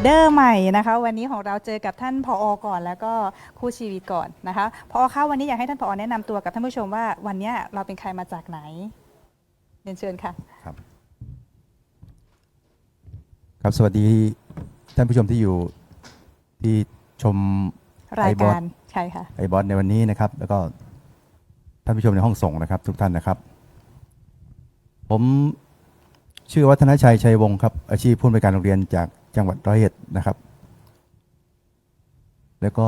เดอร์ใหม่นะคะวันนี้ของเราเจอกับท่านผอก่อน แล้วก็คู่ชีวิตก่อนนะคะผอคะวันนี้อยากให้ท่านผอแนะนำตัวกับท่านผู้ชมว่าวันนี้เราเป็นใครมาจากไหนเรียนเชิญค่ะ ครับครับสวัสดีท่านผู้ชมที่อยู่ที่ชม รายไอบอสการใช่ค่ะ ไอบอสในวันนี้นะครับ แล้วก็ท่านผู้ชมในห้องส่งนะครับ ทุกท่านนะครับ ผมชื่อวัฒนชัยชัยวงศ์ครับ อาชีพผู้อำนวยการโรงเรียนจาก จังหวัดร้อยเอ็ดนะครับ แล้วก็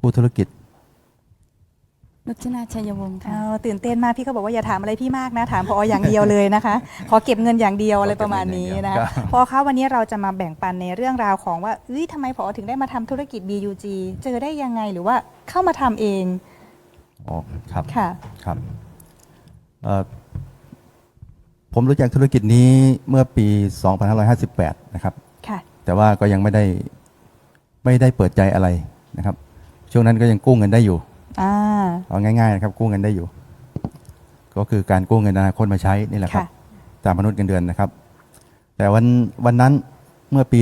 ผู้ธุรกิจนุชนาชัยวงศ์ค่ะเอาตื่นเต้นมากพี่เขาบอกว่าอย่าถามอะไรพี่มากนะ ถามพออย่างเดียวเลยนะคะ ขอเก็บเงินอย่างเดียวอะไรประมาณนี้นะครัคะบพอคะวันนี้เราจะมาแบ่งปันในเรื่องราวของว่าเอ้ยทำไมพอถึงได้มาทำธุรกิจ BUG เจอได้ยังไงหรือว่าเข้ามาทำเองอ๋อครับค่ะครับเอ่อ ผมรู้จักธุรกิจนี้เมื่อปี 2558 นะครับ ค่ะแต่ว่าก็ยังไม่ได้ไม่ได้เปิดใจอะไรนะครับ ช่วงนั้นก็ยังกู้เงินได้อยู่อ่าเอาง่ายๆนะครับกู้เงินได้อยู่ ก็คือการกู้เงินอนาคตมาใช้นี่แหละครับค่ะตามมนุษย์เงินเดือนนะครับ แต่วันวันนั้นเมื่อปี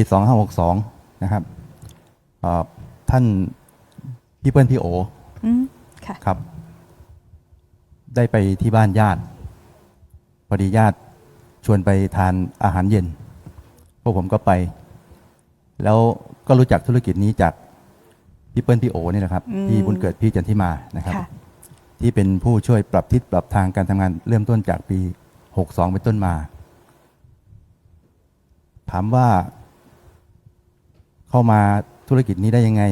2562 นะครับเอ่อท่านพี่เปิ้ลพี่โอ อืมค่ะ ครับ ได้ไปที่บ้านญาติ พอดีญาติชวนไปทานอาหารเย็น พวกผมก็ไป แล้วก็รู้จักธุรกิจนี้จากพี่เปิ้ลพี่โอนี่แหละครับอืมพี่บุญเกิดพี่จันทิมานะครับค่ะที่เป็นผู้ช่วยปรับทิศปรับทางการทำงานเริ่มต้นจากปี 62 เป็นต้นมา ถามว่า เข้ามาธุรกิจนี้ได้ยังไง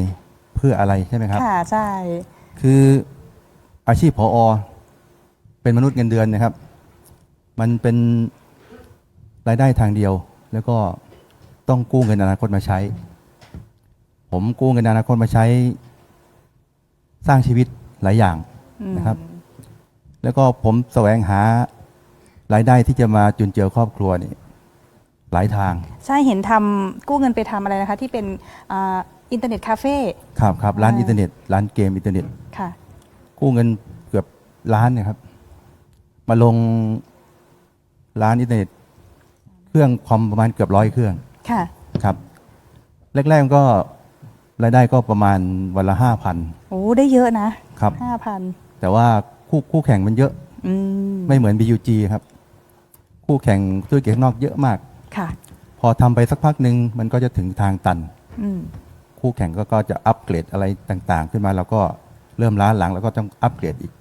เพื่ออะไรใช่ไหมครับค่ะใช่ คืออาชีพผอเป็นมนุษย์เงินเดือนนะครับ มันเป็นรายได้ทางเดียว แล้วก็ต้องกู้เงินอนาคตมาใช้ ผมกู้เงินอนาคตมาใช้ สร้างชีวิตหลายอย่างอืมนะครับ แล้วก็ผมแสวงหารายได้ที่จะมาจุนเจือครอบครัวนี่หลายทาง ใช่เห็นทำกู้เงินไปทำอะไรนะคะ ที่เป็นอ่าอินเทอร์เน็ตคาเฟ่ครับครับร้านอ่าอินเทอร์เน็ตร้านเกมอินเทอร์เน็ตค่ะกู้เงินเกือบล้านเนะครับ มาลง ร้านอินเทอร์เน็ตเครื่องคอมประมาณเกือบร้อยเครื่องค่ะ ครับแรกๆมันก็รายได้ก็ประมาณวันละห้าพันโอ้ได้เยอะนะครับ ห้าพันแต่ว่าคู่คู่แข่งมันเยอะ อืมไม่เหมือน BUG ครับ คู่แข่งธุรกิจข้างนอกเยอะมาก ค่ะ พอทำไปสักพักหนึ่งมันก็จะถึงทางตัน อืมคู่แข่งก็ก็จะอัปเกรดอะไรต่าง ๆ ขึ้นมาเราก็เริ่มล้าหลังแล้วก็ต้องอัปเกรดอีก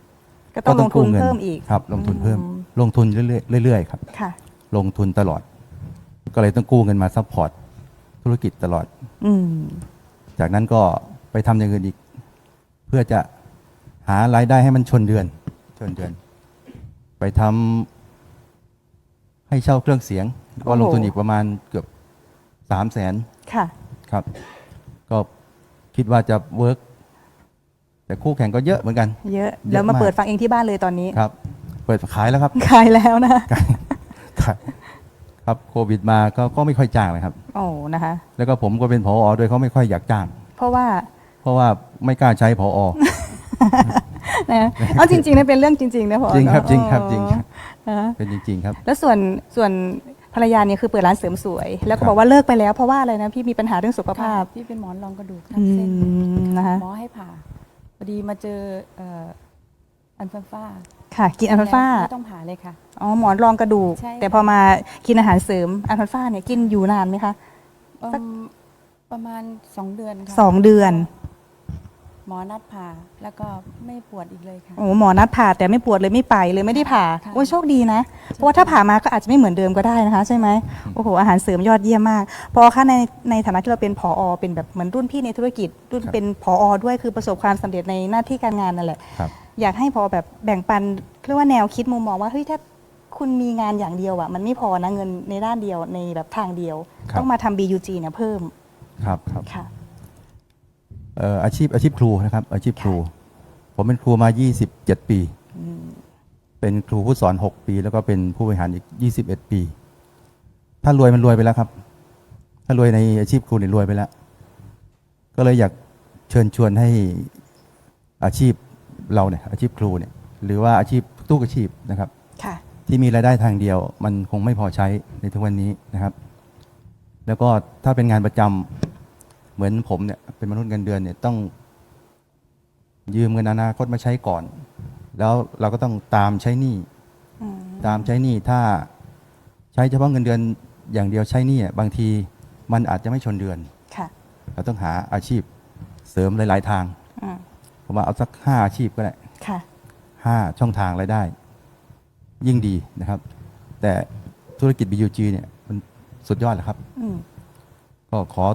ก็ต้องลงทุนกู้งิเพิ่มอีกครับ ลงทุนเพิ่ม อืม ลงทุนเรื่อยๆเรื่อยๆครับ ค่ะ ลงทุนตลอด ก็เลยต้องกู้เงินมาซัพพอร์ตธุรกิจตลอด อืม จากนั้นก็ไปทำอย่างอื่นอีก เพื่อจะหารายได้ให้มันชนเดือน ชนเดือน ไปทำให้เช่าเครื่องเสียง ก็ลงทุนอีกประมาณเกือบสามแสนค่ะ ครับ ก็คิดว่าจะเวิร์กแต่คู่แข่งก็เยอะเหมือนกัน เยอะเยอะแล้วมามากเปิดฟังเองที่บ้านเลยตอนนี้ ครับ เปิดขายแล้วครับ ขายแล้วนะครับครับโควิดมาก็ก็ไม่ค่อยจ้างเลยครับ โอ้นะคะ แล้วก็ผมก็เป็นผอด้วยเขาไม่ค่อยอยากจ้าง เพราะว่าเพราะว่าไม่กล้าใช้ผอ นะเอาจริงๆนะเป็นเรื่องจริงๆนะพอจริงครับเนอะจริงครับจริงครับ นะเป็นจริง ๆ ครับ แล้วส่วนส่วนภรรยาเนี่ยคือเปิดร้านเสริมสวย แล้วก็ครับบอกว่าเลิกไปแล้วเพราะว่าอะไรนะพี่มีปัญหาเรื่องสุขภาพ พี่เป็นหมอนรองกระดูกทัอืบเส้นมนะคะ หมอให้ผ่าพอดีมาเจอเอ่ออันฟันฟ้า ค่ะ กินอัลฟาฟาไม่ต้องผ่าเลยค่ะ อ๋อหมอนรองกระดูก ใช่ แต่พอมากินอาหารเสริมอัลฟาฟาเนี่ยกินอยู่นานไหมคะสักอืมประมาณสองเดือนค่ะสองเดือน หมอนัดผ่าแล้วก็ไม่ปวดอีกเลยค่ะ โอ้หมอนัดผ่าแต่ไม่ปวดเลยไม่ไปเลยไม่ได้ผ่าค่ะ โอ้ยโชคดีนะ เพราะว่าถ้าผ่ามาก็อาจจะไม่เหมือนเดิมก็ได้นะคะ ใช่ไหมโอ้โหอาหารเสริมยอดเยี่ยมมากพอคะในในฐานะที่เราเป็นผอเป็นแบบเหมือนรุ่นพี่ในธุรกิจรุ่นครับ เป็นผอด้วยคือประสบความสำเร็จในหน้าที่การงานนั่นแหละ ครับ อยากให้พอแบบแบ่งปันเรียกว่าแนวคิดมุมมองว่าเฮ้ยถ้าคุณมีงานอย่างเดียวอะมันไม่พอนะเงินในด้านเดียวในแบบทางเดียว ครับ ต้องมาทำ BUG เนี่ยเพิ่มครับครับค่ะ เอ่ออาชีพอาชีพครูนะครับอาชีพครู ผมเป็นครูมา 27 ปีเป็นครูผู้สอน 6 ปี แล้วก็เป็นผู้บริหารอีก 21 ปี ถ้ารวยมันรวยไปแล้วครับ ถ้ารวยในอาชีพครูเนี่ยรวยไปแล้ว ก็เลยอยากเชิญชวนให้อาชีพ เราเนี่ยอาชีพครูเนี่ยหรือว่าอาชีพทุกอาชีพนะครับ ค่ะ ที่มีรายได้ทางเดียว มันคงไม่พอใช้ในทุกวันนี้นะครับ แล้วก็ถ้าเป็นงานประจำเหมือนผมเนี่ยเป็นมนุษย์เงินเดือนเนี่ยต้อง ยืมเงินอนาคตมาใช้ก่อน แล้วเราก็ต้องตามใช้หนี้อืมตามใช้หนี้ถ้าใช้เฉพาะเงินเดือนอย่างเดียวใช้หนี้อะบางทีมันอาจจะไม่ชนเดือนค่ะเราต้องหาอาชีพเสริมหลาย ๆ ทางอืม ผมว่าเอาสักห้าอาชีพก็ได้ค่ะ ห้าช่องทางรายได้ ยิ่งดีนะครับ แต่ธุรกิจ BUG เนี่ยมันสุดยอดแหละครับ อืม ก็ขอ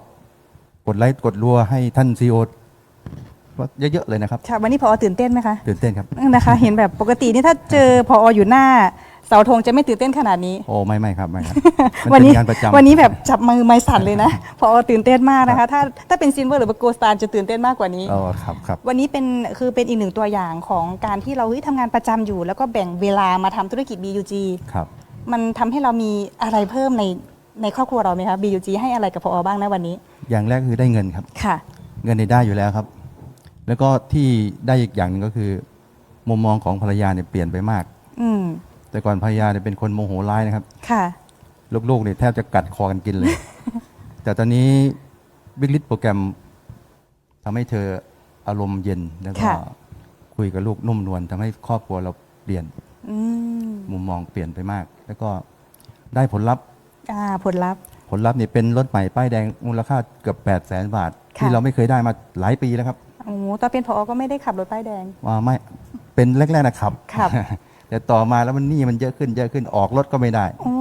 กดไลค์กดรัวให้ท่านซีโอว่าเยอะๆเลยนะครับ ค่ะ วันนี้พอตื่นเต้นไหมคะ ตื่นเต้นครับ นะคะ เห็นแบบปกตินี่ถ้าเจอพออยู่หน้า เสาธงจะไม่ตื่นเต้นขนาดนี้ โอ้ไม่ไม่ครับไม่ครับมัวันเป็นี้งานประจำวันนี้แบบจับมือไม้สั่นเลยนะพอตื่นเต้นมากนะคะ ถ้าถ้าเป็นซินเวอร์หรือโกสตาร์จะตื่นเต้นมากกว่านี้อ๋อครับครับวันนี้เป็นคือเป็นอีกหนึ่งตัวอย่างของการที่เราเฮ้ยทำงานประจำอยู่ แล้วก็แบ่งเวลามาทำธุรกิจ BUG ครับมันทำให้เรามีอะไรเพิ่มในในครอบครัวเราไหมคะ BUG ให้อะไรกับพอบ้างนะวันนี้ อย่างแรกคือได้เงินครับค่ะ เงินในได้อยู่แล้วครับ แล้วก็ที่ได้อีกอย่างหนึงก็คือ มุมมองของภรรยาเนี่ยเปลี่ยนไปมากอืม แต่ก่อนภรรยาเนี่ยเป็นคนโมโหร้ายนะครับ ค่ะ ลูกๆเนี่ยแทบจะกัดคอกันกินเลย แต่ตอนนี้บิ๊กลิทโปรแกรมทำให้เธออารมณ์เย็นแล้วก็ค่ะ คุยกับลูกนุ่มนวลทำให้ครอบครัวเราเปลี่ยนอืมมุมมองเปลี่ยนไปมาก แล้วก็ได้ผลลัพธ์ อ่าผลลัพธ์ ผลลัพธ์เนี่ยเป็นรถใหม่ป้ายแดงมูลค่าเกือบ8 0 0แสนบาท ค่ะ ที่เราไม่เคยได้มาหลายปีแล้วครับโอ้โหตอนเป็นพอก็ไม่ได้ขับรถป้ายแดง ว่าไม่เป็นแรกๆนะครับครับ แต่ต่อมาแล้วมันหนี้มันเยอะขึ้นเยอะขึ้นออกรถก็ไม่ได้ โอ้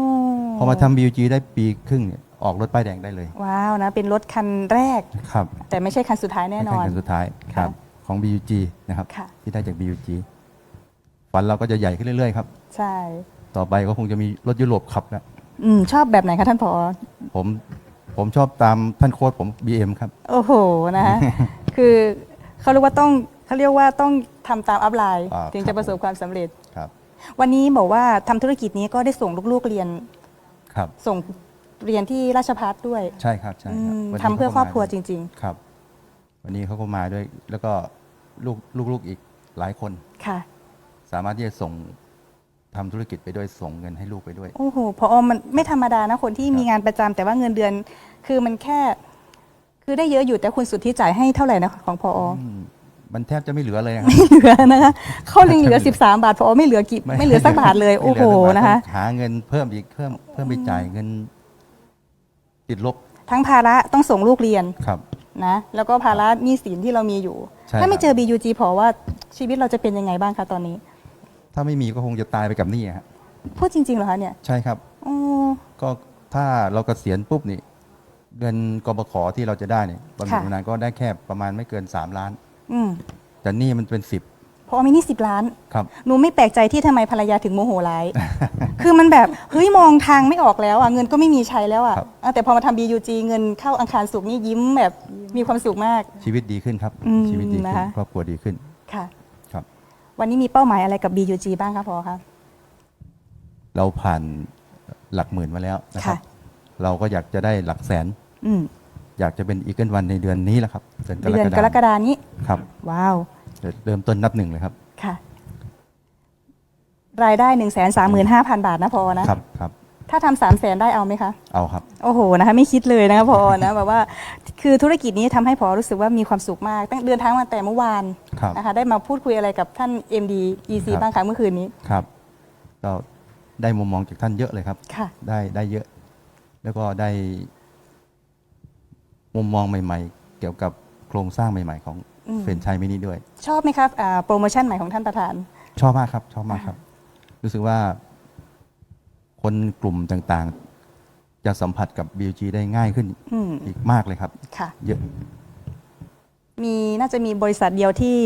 พอมาทำ BUG ได้ปีครึ่งเนี่ยออกรถป้ายแดงได้เลยว้าวนะ เป็นรถคันแรก ครับแต่ไม่ใช่คันสุดท้ายแน่นอนใขั้นสุดท้ายครับของ BUG นะครับค่ะ ที่ได้จาก BUG ฝันเราก็จะใหญ่ขึ้นเรื่อยๆครับ ใช่ ต่อไปก็คงจะมีรถยุโรปขับแล้วอืมชอบแบบไหนคะท่านผอ ผมผมชอบตามท่านโค้ชผม BM ครับ โอ้โหนะคะ คือเขาเรียกว่าต้องเขาเรียกว่าต้องทำตามอัพไลน์ อ่าถึงครัจะบ ประสบความสำเร็จครับ วันนี้บอกว่าทำธุรกิจนี้ก็ได้ส่งลูกๆเรียนครับส่งเรียนที่ราชพัฒด้วย ใช่ครับใช่ครับอืมวันนี้ทำเพื่อครอบครัวขาจก็มาริงครับ วันนี้เขาก็มาด้วยแล้วก็ลูกลูกๆอีกหลายคนๆค่ะ สามารถที่จะส่งทำธุรกิจไปด้วยส่งเงินให้ลูกไปด้วยโอ้โหพอมันไม่ธรรมดานะคนที่มีงานประจำแต่ว่าเงินเดือน คือมันแค่ คือได้เยอะอยู่แต่คุณสุดที่จ่ายให้เท่าไหร่นะของพอ มมันแทบจะไม่เหลือเลยนะครับ ไม่เหลือนะคะเขายังเหลือ 13 บาทพอไม่เหลือกี่ไม่เหลือสักบาทเลย โอ้โหไม่เลืสักบาทนะคะ ต้องหาเงินเพิ่มอีกเพิ่มเพิ่มไปจ่ายเงิน ติดลบทั้งภาระต้องส่งลูกเรียนครับ นะ แล้วก็ภาระหนี้สินที่เรามีอยู่ ใช่ถ้าไม่ครับ เจอ BUG พอว่าชีวิตเราจะเป็นยังไงบ้างคะตอนนี้ ถ้าไม่มีก็คงจะตายไปกับหนี้อะฮะพูดจริงๆเหรอคะเนี่ยใช่ครับโอ้ก็ถ้าเราเกษียณปุ๊บนี่เงินกบขที่เราจะได้เนี่ยบำเหน็จบำนาญก็ได้แค่ประมาณไม่เกิน 3 ล้าน อืมแต่หนี่มันเป็นพอมีหนี้สิบล้าน10ครับ หนูไม่แปลกใจที่ทำไมภรรยาถึงโมโหร้าย คือมันแบบ เฮ้ย มองทางไม่ออกแล้วอะ เงินก็ไม่มีใช้แล้วอะครับเออแต่พอมาทำ BUG เงินเข้าอังคารสุกร์นี่ยิ้มแบบมีความสุขมาก ชีวิตดีขึ้นครับ อืมชีวิตดีขึ้นนะคะ ครอบครัวดีขึ้นค่ะ ครับ วันนี้มีเป้าหมายอะไรกับ BUG บ้างคะพอคะ เราผ่านหลักหมื่นมาแล้วนะครับ ค่ะ เราก็อยากจะได้หลักแสน อืม อยากจะเป็นอีเกิลวันในเดือนนี้แหละครับเดือนกรเดือนกกรฎากคมฎานี้ครับว้าวเริ่มต้นนับหนึ่งเลยครับค่ะ รายได้หนึ่งแสนสามหมื่นห้าพันบาทนะพอนะครับครับถ้าทำสามแสนได้เอาไหมคะ เอาครับ โอ้โหนะคะไม่คิดเลยนะคะพอนะแบบว่าคือธุรกิจนี้ทำให้พอรู้สึกว่ามีความสุขมาก ตั้งเดินทางมาแต่เมื่อวานครับนะคะได้มาพูดคุยอะไรกับท่าน MD EC ครับบ้างคะเมื่อคืนนี้ครับก็ได้มุมมองจากท่านเยอะเลยครับค่ะได้ได้ได้เยอะ แล้วก็ได้ มุมมองใหม่ ๆ เกี่ยวกับโครงสร้างใหม่ ๆ ของอืม เฟรนไชส์มินิด้วย ชอบไหมครับอ่าโปรโมชั่นใหม่ของท่านประธาน ชอบมากครับ ชอบมากครับ รู้สึกว่า คนกลุ่มต่างๆ จะสัมผัสกับ BG ได้ง่ายขึ้นอืมอีกมากเลยครับ ค่ะ เยอะ มีน่าจะมีบริษัทเดียวที่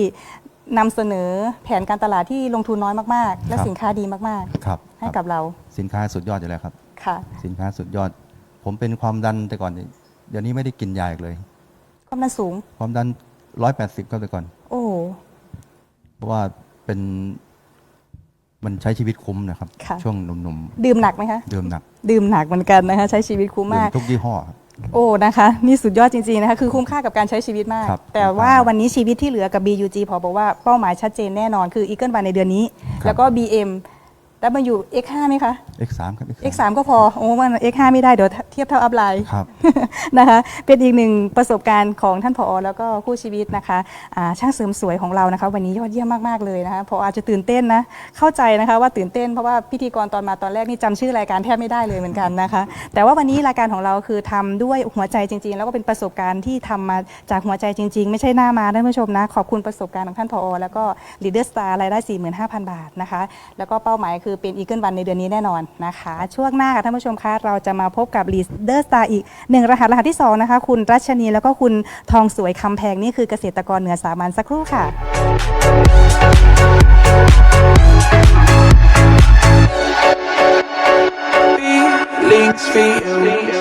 นำเสนอแผนการตลาดที่ลงทุนน้อยมากๆ และครับ สินค้าดีมากครับๆ ให้คกัรับบเราสินค้าสุดยอดอยู่แล้วครับ ค่ะ สินค้าสุดยอด ผมเป็นความดันแต่ก่อนนี่ เดี๋ยวนี้ไม่ได้กินยาอีกเลย ความดันสูง ความดันร้อยแปดสิบครับแต่ก่อน โอ้เพราะว่าเป็นมันใช้ชีวิตคุ้มนะครับ ค่ะ ช่วงหนุ่มดื่มหนักไหมคะ ๆ ดื่มหนักดื่มหนักเหมือนกันนะคะ ใช้ชีวิตคุ้มดื่มมากทุกยี่ห้อครับ โอ้นะคะนี่สุดยอดจริงๆนะคะคือคุ้มค่ากับการใช้ชีวิตมาก ครับแต่คุ้มค่าว่าวันนี้ชีวิตที่เหลือกับ BUG พอบอกว่าเป้าหมายชัดเจนแน่นอนคือ Eagle One ในเดือนนี้ ครับ แล้วก็ BM W X5 ไหมคะ X3 ครับ X3 ก็พอ โอ้มัน X5 ไม่ได้ เดี๋ยวเทียบเท่าอัพไลน์ครับ นะคะ เป็นอีกหนึ่งประสบการณ์ของท่านผอ แล้วก็คู่ชีวิตนะคะอ่าช่างเสริมสวยของเรานะคะ วันนี้ยอดเยี่ยมมาก ๆ เลยนะคะพออาจจะตื่นเต้นนะ เข้าใจนะคะว่าตื่นเต้นเพราะว่าพิธีกรตอนมาตอนแรกนี่จำชื่อรายการแทบไม่ได้เลยเหมือนกันนะคะ แต่ว่าวันนี้รายการของเราคือทำด้วยหัวใจจริง ๆ แล้วก็เป็นประสบการณ์ที่ทำมาจากหัวใจจริง ๆ ไม่ใช่หน้ามาท่านผู้ชมนะ ขอบคุณประสบการณ์ของท่านผอ แล้วก็ Leader Star รายได้ 45,000 บาทนะคะ แล้วก็เป้าหมายคือเป็นอีเกิลวันในเดือนนี้แน่นอนนะคะ ช่วงหน้าค่ะท่านผู้ชมคะเราจะมาพบกับลีเดอร์สตาร์อีกหนึ่งรหัสรหัสที่สองนะคะคุณรัชนีแล้วก็คุณทองสวยคำแพงนี่คือเกษตรกรเหนือสามัญสักครู่ค่ะ Feelings, feelings.